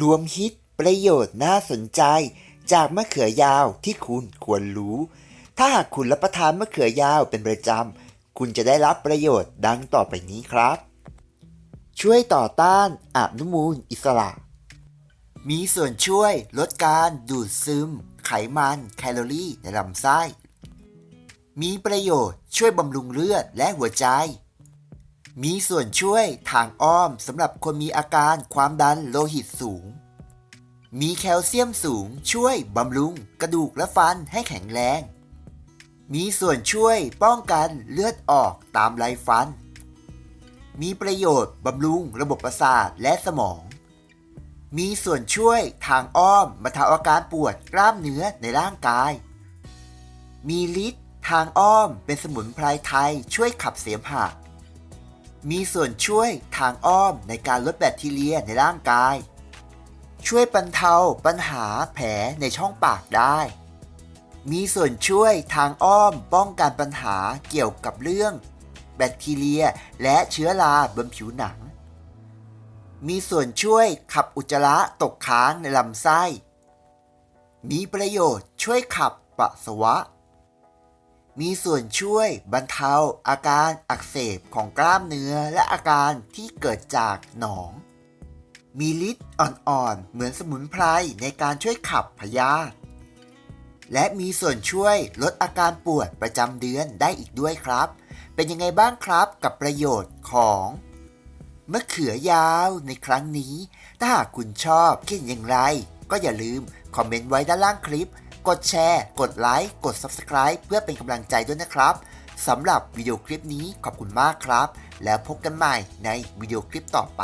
รวมฮิตประโยชน์น่าสนใจ จากมะเขือยาวที่คุณควรรู้ ถ้าหากคุณรับประทานมะเขือยาวเป็นประจำ คุณจะได้รับประโยชน์ดังต่อไปนี้ครับ ช่วยต่อต้านอนุมูลอิสระ มีส่วนช่วยลดการดูดซึม ไขมันแคลอรี่ในลำไส้ มีประโยชน์ช่วยบำรุงเลือดและหัวใจ มีส่วนช่วยทางอ้อมสำหรับคนมีอาการความดันโลหิตสูง มีแคลเซียมสูงช่วยบำรุง กระดูกและฟันให้แข็งแรง มีส่วนช่วยป้องกันเลือดออกตามไรฟัน มีประโยชน์บำรุงระบบประสาทและสมอง มีส่วนช่วยทางอ้อมบรรเทาอาการปวดกล้ามเนื้อในร่างกาย มีฤทธิ์ทางอ้อมเป็นสมุนไพรไทยช่วยขับเสมหะ มีส่วนช่วยทางอ้อมในการลดแบคทีเรียในร่างกาย ช่วยบรรเทาปัญหาแผลในช่องปากได้ มีส่วนช่วยทางอ้อมป้องกันปัญหาเกี่ยวกับเรื่อง แบคทีเรียและเชื้อราบนผิวหนัง มีส่วนช่วยขับอุจจาระตกค้างในลำไส้ มีประโยชน์ช่วยขับปัสสาวะ มีส่วนช่วยบรรเทาอาการอักเสบของกล้ามเนื้อและอาการที่เกิดจากหนอง มีฤทธิ์อ่อนๆ เหมือนสมุนไพรในการช่วยขับพยาธิและมีส่วนช่วยลดอาการปวดประจำเดือนได้อีกด้วยครับ เป็นยังไงบ้างครับกับประโยชน์ของมะเขือยาวในครั้งนี้ ถ้าหากคุณชอบคิดอย่างไร ก็อย่าลืมคอมเมนต์ไว้ด้านล่างคลิป กดแชร์ กดไลค์ กด Subscribe เพื่อเป็นกำลังใจด้วยนะครับสำหรับวิดีโอคลิปนี้ขอบคุณมากครับ แล้วพบกันใหม่ในวิดีโอคลิปต่อไป